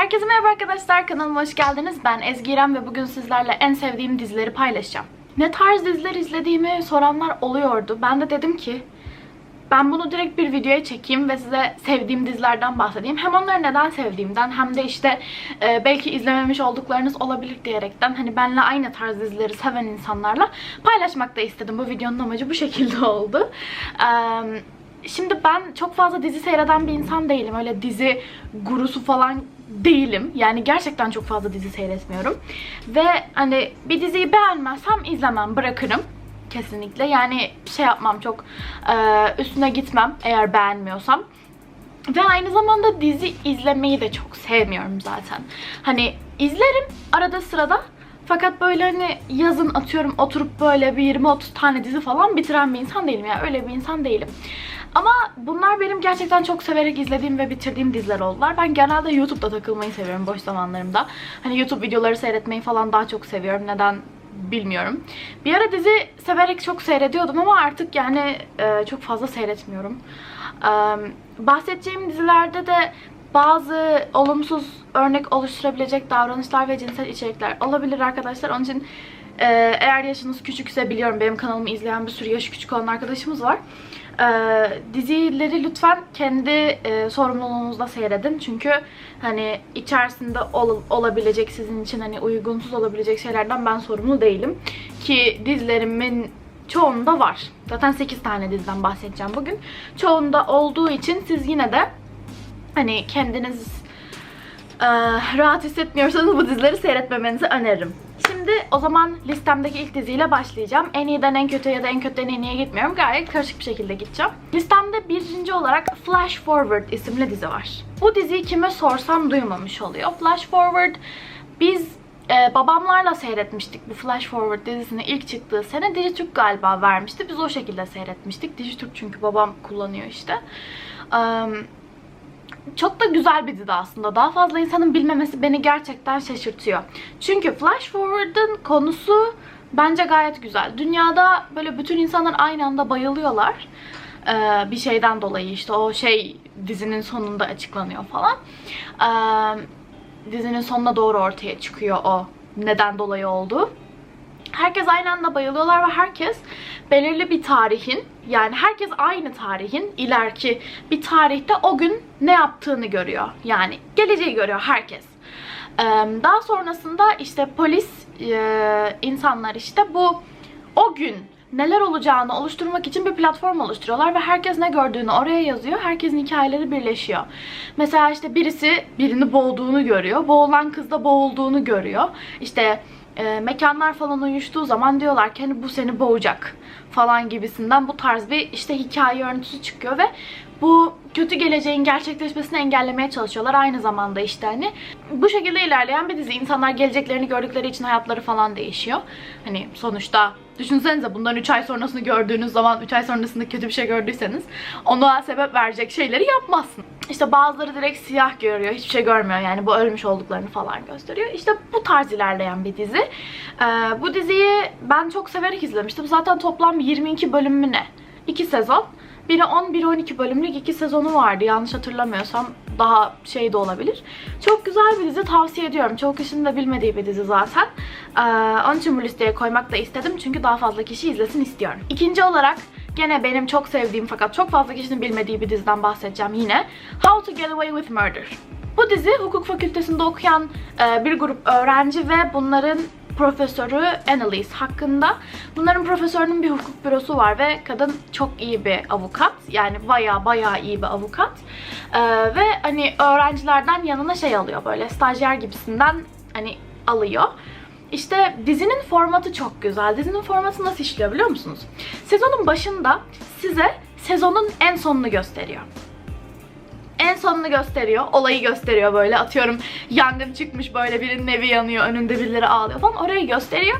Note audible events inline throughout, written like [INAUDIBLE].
Herkese merhaba arkadaşlar kanalıma hoş geldiniz. Ben Ezgi İrem ve bugün sizlerle en sevdiğim dizileri paylaşacağım. Ne tarz diziler izlediğimi soranlar oluyordu. Ben de dedim ki ben bunu direkt bir videoya çekeyim ve size sevdiğim dizilerden bahsedeyim. Hem onları neden sevdiğimden hem de işte e, belki izlememiş olduklarınız olabilir diyerekten hani benle aynı tarz dizileri seven insanlarla paylaşmak da istedim. Bu videonun amacı bu şekilde [LAUGHS] oldu. Eee Şimdi ben çok fazla dizi seyreden bir insan değilim. Öyle dizi gurusu falan değilim. Yani gerçekten çok fazla dizi seyretmiyorum. Ve hani bir diziyi beğenmezsem izlemem, bırakırım. Kesinlikle. Yani şey yapmam çok e, üstüne gitmem eğer beğenmiyorsam. Ve aynı zamanda dizi izlemeyi de çok sevmiyorum zaten. Hani izlerim arada sırada. Fakat böyle hani yazın atıyorum oturup böyle bir 20-30 tane dizi falan bitiren bir insan değilim. Yani öyle bir insan değilim. Ama bunlar benim gerçekten çok severek izlediğim ve bitirdiğim diziler oldular. Ben genelde YouTube'da takılmayı seviyorum boş zamanlarımda. Hani YouTube videoları seyretmeyi falan daha çok seviyorum. Neden bilmiyorum. Bir ara dizi severek çok seyrediyordum ama artık yani e, çok fazla seyretmiyorum. E, bahsedeceğim dizilerde de bazı olumsuz örnek oluşturabilecek davranışlar ve cinsel içerikler olabilir arkadaşlar. Onun için e, eğer yaşınız küçükse biliyorum benim kanalımı izleyen bir sürü yaşı küçük olan arkadaşımız var. E, dizileri lütfen kendi e, sorumluluğunuzda seyredin. Çünkü hani içerisinde ol- olabilecek sizin için hani uygunsuz olabilecek şeylerden ben sorumlu değilim. Ki dizilerimin çoğunda var. Zaten 8 tane diziden bahsedeceğim bugün. Çoğunda olduğu için siz yine de hani kendiniz e, rahat hissetmiyorsanız bu dizileri seyretmemenizi öneririm. Şimdi o zaman listemdeki ilk diziyle başlayacağım. En iyiden en kötüye ya da en kötüden en iyiye gitmiyorum. Gayet karışık bir şekilde gideceğim. Listemde birinci olarak Flash Forward isimli dizi var. Bu diziyi kime sorsam duymamış oluyor. Flash Forward biz e, babamlarla seyretmiştik bu Flash Forward dizisinin ilk çıktığı sene Dijitürk galiba vermişti. Biz o şekilde seyretmiştik. Dijitürk çünkü babam kullanıyor işte. Um, çok da güzel bir dizi aslında. Daha fazla insanın bilmemesi beni gerçekten şaşırtıyor. Çünkü Flash Forward'ın konusu bence gayet güzel. Dünyada böyle bütün insanlar aynı anda bayılıyorlar. Ee, bir şeyden dolayı işte o şey dizinin sonunda açıklanıyor falan. Ee, dizinin sonuna doğru ortaya çıkıyor o neden dolayı olduğu. Herkes aynı anda bayılıyorlar ve herkes belirli bir tarihin yani herkes aynı tarihin ileriki bir tarihte o gün ne yaptığını görüyor. Yani geleceği görüyor herkes. Daha sonrasında işte polis insanlar işte bu o gün neler olacağını oluşturmak için bir platform oluşturuyorlar ve herkes ne gördüğünü oraya yazıyor. Herkesin hikayeleri birleşiyor. Mesela işte birisi birini boğduğunu görüyor. Boğulan kız da boğulduğunu görüyor. İşte e, mekanlar falan uyuştuğu zaman diyorlar ki hani bu seni boğacak falan gibisinden bu tarz bir işte hikaye örüntüsü çıkıyor ve bu kötü geleceğin gerçekleşmesini engellemeye çalışıyorlar aynı zamanda işte hani. Bu şekilde ilerleyen bir dizi. İnsanlar geleceklerini gördükleri için hayatları falan değişiyor. Hani sonuçta düşünsenize bundan 3 ay sonrasını gördüğünüz zaman 3 ay sonrasında kötü bir şey gördüyseniz ona sebep verecek şeyleri yapmazsın işte bazıları direkt siyah görüyor hiçbir şey görmüyor yani bu ölmüş olduklarını falan gösteriyor işte bu tarz ilerleyen bir dizi Ee, bu diziyi ben çok severek izlemiştim zaten toplam 22 bölüm mü ne 2 sezon biri 10, biri 12 bölümlük iki sezonu vardı. Yanlış hatırlamıyorsam daha şey de olabilir. Çok güzel bir dizi tavsiye ediyorum. Çok kişinin de bilmediği bir dizi zaten. Ee, onun için bu listeye koymak da istedim. Çünkü daha fazla kişi izlesin istiyorum. İkinci olarak gene benim çok sevdiğim fakat çok fazla kişinin bilmediği bir diziden bahsedeceğim yine. How to Get Away with Murder. Bu dizi hukuk fakültesinde okuyan e, bir grup öğrenci ve bunların profesörü Annalise hakkında. Bunların profesörünün bir hukuk bürosu var ve kadın çok iyi bir avukat. Yani baya baya iyi bir avukat. Ee, ve hani öğrencilerden yanına şey alıyor böyle stajyer gibisinden hani alıyor. İşte dizinin formatı çok güzel. Dizinin formatı nasıl işliyor biliyor musunuz? Sezonun başında size sezonun en sonunu gösteriyor en sonunu gösteriyor. Olayı gösteriyor böyle. Atıyorum yangın çıkmış böyle birinin evi yanıyor. Önünde birileri ağlıyor falan. Orayı gösteriyor.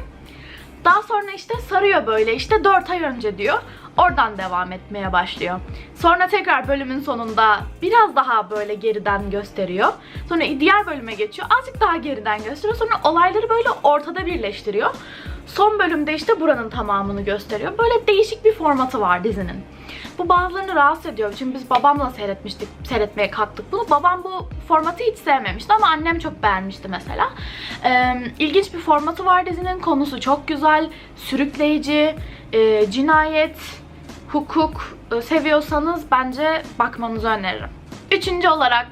Daha sonra işte sarıyor böyle işte 4 ay önce diyor. Oradan devam etmeye başlıyor. Sonra tekrar bölümün sonunda biraz daha böyle geriden gösteriyor. Sonra diğer bölüme geçiyor. Azıcık daha geriden gösteriyor. Sonra olayları böyle ortada birleştiriyor. Son bölümde işte buranın tamamını gösteriyor. Böyle değişik bir formatı var dizinin. Bu bazılarını rahatsız ediyor. Çünkü biz babamla seyretmiştik, seyretmeye kalktık bunu. Babam bu formatı hiç sevmemişti ama annem çok beğenmişti mesela. Ee, ilginç bir formatı var dizinin. Konusu çok güzel, sürükleyici, e, cinayet, hukuk e, seviyorsanız bence bakmanızı öneririm. Üçüncü olarak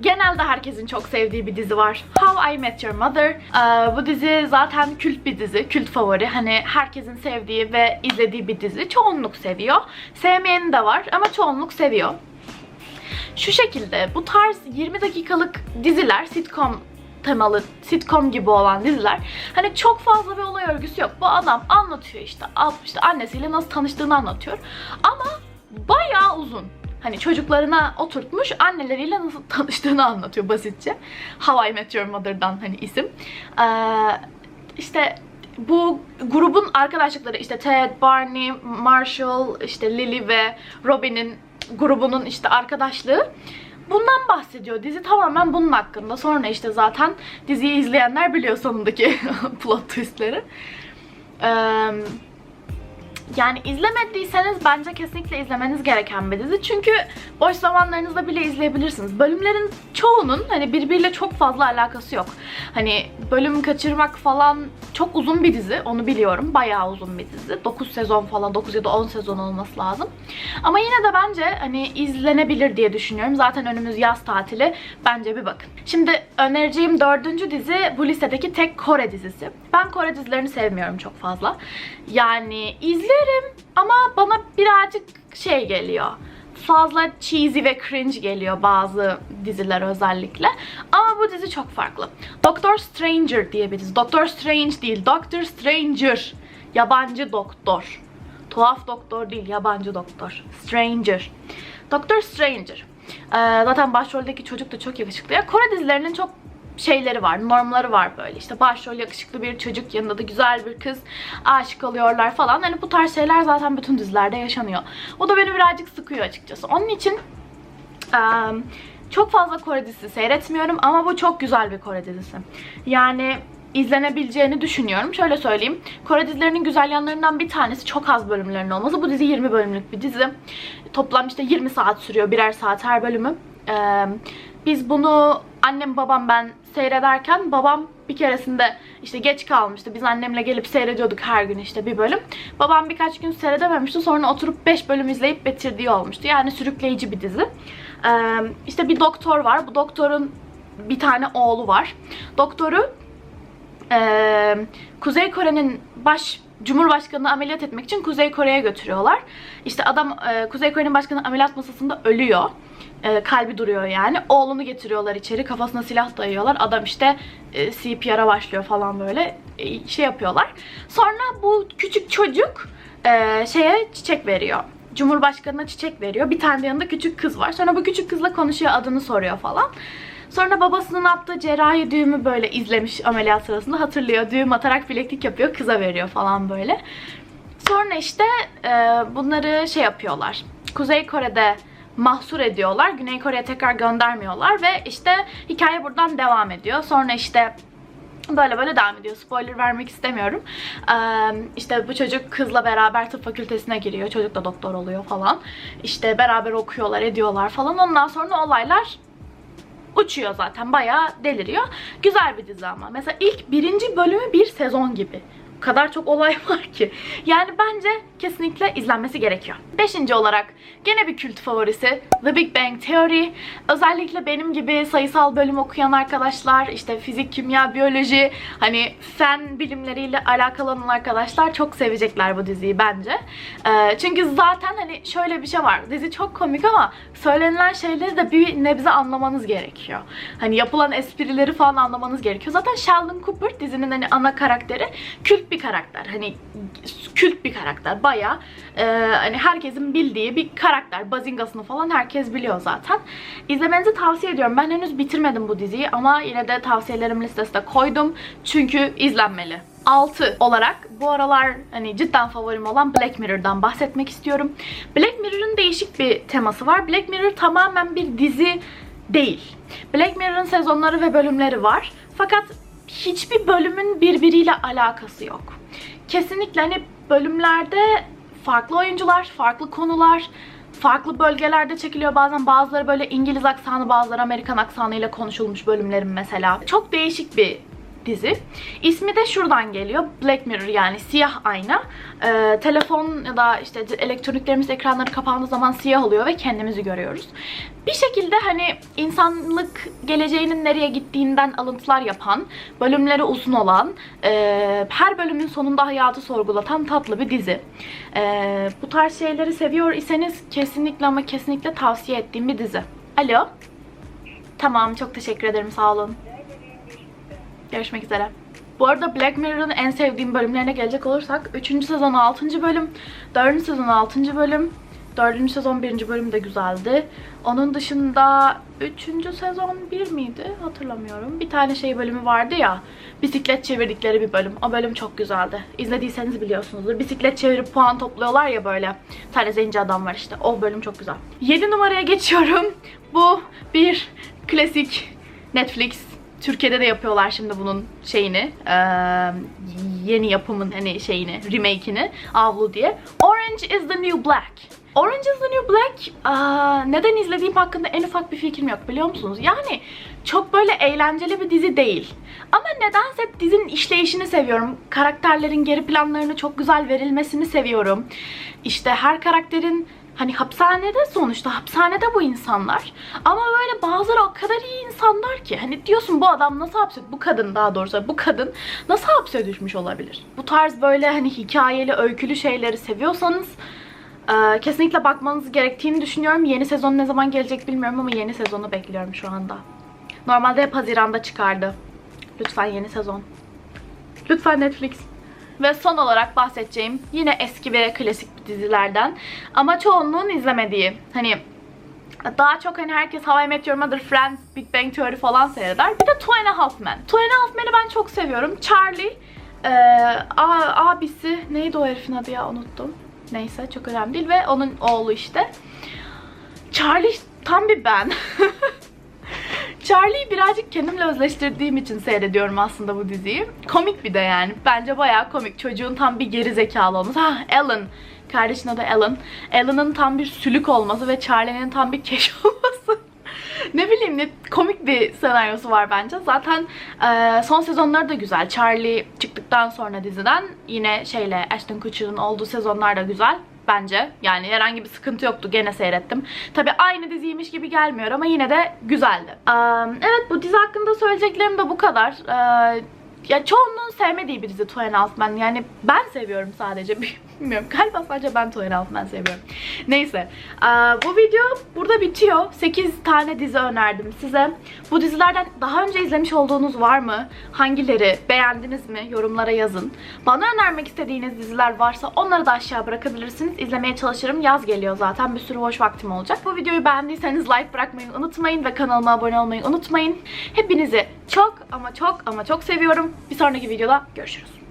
genelde herkesin çok sevdiği bir dizi var. How I Met Your Mother. Ee, bu dizi zaten kült bir dizi, kült favori. Hani herkesin sevdiği ve izlediği bir dizi. Çoğunluk seviyor. Sevmeyeni de var ama çoğunluk seviyor. Şu şekilde bu tarz 20 dakikalık diziler, sitcom temalı, sitcom gibi olan diziler hani çok fazla bir olay örgüsü yok. Bu adam anlatıyor işte, işte annesiyle nasıl tanıştığını anlatıyor. Ama bayağı uzun. Hani çocuklarına oturtmuş anneleriyle nasıl [LAUGHS] tanıştığını anlatıyor basitçe. How I Met Your Mother'dan hani isim. Ee, işte bu grubun arkadaşlıkları işte Ted, Barney, Marshall, işte Lily ve Robin'in grubunun işte arkadaşlığı. Bundan bahsediyor. Dizi tamamen bunun hakkında. Sonra işte zaten diziyi izleyenler biliyor sonundaki [LAUGHS] plot twistleri. Ee, yani izlemediyseniz bence kesinlikle izlemeniz gereken bir dizi. Çünkü boş zamanlarınızda bile izleyebilirsiniz. Bölümlerin çoğunun hani birbiriyle çok fazla alakası yok. Hani bölüm kaçırmak falan çok uzun bir dizi. Onu biliyorum. Bayağı uzun bir dizi. 9 sezon falan 9 ya da 10 sezon olması lazım. Ama yine de bence hani izlenebilir diye düşünüyorum. Zaten önümüz yaz tatili. Bence bir bakın. Şimdi önereceğim dördüncü dizi bu listedeki tek Kore dizisi. Ben Kore dizilerini sevmiyorum çok fazla. Yani izlerim ama bana birazcık şey geliyor. Fazla cheesy ve cringe geliyor bazı diziler özellikle. Ama bu dizi çok farklı. Doctor Stranger diye bir dizi. Doctor Strange değil, Doctor Stranger. Yabancı doktor. Tuhaf doktor değil, yabancı doktor. Stranger. Doctor Stranger. Ee, zaten başroldeki çocuk da çok yakışıklı. Ya Kore dizilerinin çok şeyleri var, normları var böyle. İşte başrol yakışıklı bir çocuk, yanında da güzel bir kız aşık oluyorlar falan. Hani bu tarz şeyler zaten bütün dizilerde yaşanıyor. O da beni birazcık sıkıyor açıkçası. Onun için em, çok fazla Kore dizisi seyretmiyorum ama bu çok güzel bir Kore dizisi. Yani izlenebileceğini düşünüyorum. Şöyle söyleyeyim. Kore dizilerinin güzel yanlarından bir tanesi çok az bölümlerin olması. Bu dizi 20 bölümlük bir dizi. Toplam işte 20 saat sürüyor. Birer saat her bölümü. Ee, biz bunu annem babam ben seyrederken babam bir keresinde işte geç kalmıştı. Biz annemle gelip seyrediyorduk her gün işte bir bölüm. Babam birkaç gün seyredememişti. Sonra oturup 5 bölüm izleyip bitirdiği olmuştu. Yani sürükleyici bir dizi. Ee, işte bir doktor var. Bu doktorun bir tane oğlu var. Doktoru ee, Kuzey Kore'nin baş Cumhurbaşkanını ameliyat etmek için Kuzey Kore'ye götürüyorlar. İşte adam e, Kuzey Kore'nin başkanı ameliyat masasında ölüyor. E, kalbi duruyor yani. Oğlunu getiriyorlar içeri. Kafasına silah dayıyorlar. Adam işte e, CPR'a başlıyor falan böyle. E, şey yapıyorlar. Sonra bu küçük çocuk e, şeye çiçek veriyor. Cumhurbaşkanına çiçek veriyor. Bir tane de yanında küçük kız var. Sonra bu küçük kızla konuşuyor, adını soruyor falan. Sonra babasının attığı cerrahi düğümü böyle izlemiş ameliyat sırasında hatırlıyor. Düğüm atarak bileklik yapıyor, kıza veriyor falan böyle. Sonra işte e, bunları şey yapıyorlar. Kuzey Kore'de mahsur ediyorlar. Güney Kore'ye tekrar göndermiyorlar ve işte hikaye buradan devam ediyor. Sonra işte Böyle böyle devam ediyor. Spoiler vermek istemiyorum. Ee, işte bu çocuk kızla beraber tıp fakültesine giriyor. Çocuk da doktor oluyor falan. İşte beraber okuyorlar, ediyorlar falan. Ondan sonra olaylar uçuyor zaten. Bayağı deliriyor. Güzel bir dizi ama. Mesela ilk birinci bölümü bir sezon gibi. Kadar çok olay [LAUGHS] var ki. Yani bence kesinlikle izlenmesi gerekiyor. Beşinci olarak gene bir kült favorisi The Big Bang Theory. Özellikle benim gibi sayısal bölüm okuyan arkadaşlar, işte fizik, kimya, biyoloji, hani fen bilimleriyle alakalı olan arkadaşlar çok sevecekler bu diziyi bence. Ee, çünkü zaten hani şöyle bir şey var. Dizi çok komik ama söylenilen şeyleri de bir nebze anlamanız gerekiyor. Hani yapılan esprileri falan anlamanız gerekiyor. Zaten Sheldon Cooper dizinin hani ana karakteri kült bir karakter. Hani kült bir karakter. Baya e, hani herkesin bildiği bir karakter. Bazingasını falan herkes biliyor zaten. İzlemenizi tavsiye ediyorum. Ben henüz bitirmedim bu diziyi ama yine de tavsiyelerim listesine koydum. Çünkü izlenmeli. 6 olarak bu aralar hani cidden favorim olan Black Mirror'dan bahsetmek istiyorum. Black Mirror'ın değişik bir teması var. Black Mirror tamamen bir dizi değil. Black Mirror'ın sezonları ve bölümleri var. Fakat hiçbir bölümün birbiriyle alakası yok. Kesinlikle hani bölümlerde farklı oyuncular, farklı konular, farklı bölgelerde çekiliyor. Bazen bazıları böyle İngiliz aksanı, bazıları Amerikan aksanıyla konuşulmuş bölümlerin mesela. Çok değişik bir dizi. İsmi de şuradan geliyor. Black Mirror yani siyah ayna. Ee, telefon ya da işte elektroniklerimiz ekranları kapandığı zaman siyah oluyor ve kendimizi görüyoruz. Bir şekilde hani insanlık geleceğinin nereye gittiğinden alıntılar yapan, bölümleri uzun olan, e, her bölümün sonunda hayatı sorgulatan tatlı bir dizi. E, bu tarz şeyleri seviyor iseniz kesinlikle ama kesinlikle tavsiye ettiğim bir dizi. Alo? Tamam çok teşekkür ederim sağ olun. Görüşmek üzere. Bu arada Black Mirror'ın en sevdiğim bölümlerine gelecek olursak 3. sezon 6. bölüm, 4. sezon 6. bölüm, 4. sezon 1. bölüm de güzeldi. Onun dışında 3. sezon 1 miydi? Hatırlamıyorum. Bir tane şey bölümü vardı ya. Bisiklet çevirdikleri bir bölüm. O bölüm çok güzeldi. İzlediyseniz biliyorsunuzdur. Bisiklet çevirip puan topluyorlar ya böyle. Bir tane zenci adam var işte. O bölüm çok güzel. 7 numaraya geçiyorum. Bu bir klasik Netflix Türkiye'de de yapıyorlar şimdi bunun şeyini. eee, yeni yapımın hani şeyini, remake'ini. Avlu diye. Orange is the New Black. Orange is the New Black aa, neden izlediğim hakkında en ufak bir fikrim yok biliyor musunuz? Yani çok böyle eğlenceli bir dizi değil. Ama nedense dizinin işleyişini seviyorum. Karakterlerin geri planlarını çok güzel verilmesini seviyorum. İşte her karakterin Hani hapishanede sonuçta hapishanede bu insanlar. Ama böyle bazıları o kadar iyi insanlar ki. Hani diyorsun bu adam nasıl hapse bu kadın daha doğrusu bu kadın nasıl hapse düşmüş olabilir? Bu tarz böyle hani hikayeli, öykülü şeyleri seviyorsanız e, kesinlikle bakmanız gerektiğini düşünüyorum. Yeni sezon ne zaman gelecek bilmiyorum ama yeni sezonu bekliyorum şu anda. Normalde hep Haziran'da çıkardı. Lütfen yeni sezon. Lütfen Netflix. Ve son olarak bahsedeceğim yine eski ve klasik dizilerden. Ama çoğunluğun izlemediği. Hani daha çok hani herkes How I Met Your Mother, Friends, Big Bang Theory falan seyreder. Bir de Two and a Half Men. Two and a Half Men'i ben çok seviyorum. Charlie, e, abisi, neydi o herifin adı ya unuttum. Neyse çok önemli değil ve onun oğlu işte. Charlie tam bir ben. [LAUGHS] Charlie'yi birazcık kendimle özleştirdiğim için seyrediyorum aslında bu diziyi. Komik bir de yani. Bence bayağı komik. Çocuğun tam bir geri zekalı olması. Ha Ellen. Kardeşin adı Ellen. Ellen'ın tam bir sülük olması ve Charlie'nin tam bir keş [LAUGHS] olması. ne bileyim ne komik bir senaryosu var bence. Zaten e, son sezonları da güzel. Charlie çıktıktan sonra diziden yine şeyle Ashton Kutcher'ın olduğu sezonlar da güzel bence. Yani herhangi bir sıkıntı yoktu. Gene seyrettim. Tabi aynı diziymiş gibi gelmiyor ama yine de güzeldi. Ee, evet bu dizi hakkında söyleyeceklerim de bu kadar. Ee, ya çoğunluğun sevmediği bir dizi Two and a Half Men. Yani ben seviyorum sadece. [LAUGHS] Bilmiyorum. Galiba sadece ben Two and a Half Men seviyorum. Neyse. Bu video burada bitiyor. 8 tane dizi önerdim size. Bu dizilerden daha önce izlemiş olduğunuz var mı? Hangileri? Beğendiniz mi? Yorumlara yazın. Bana önermek istediğiniz diziler varsa onları da aşağı bırakabilirsiniz. İzlemeye çalışırım. Yaz geliyor zaten. Bir sürü boş vaktim olacak. Bu videoyu beğendiyseniz like bırakmayı unutmayın ve kanalıma abone olmayı unutmayın. Hepinizi çok ama çok ama çok seviyorum. Bir sonraki videoda görüşürüz.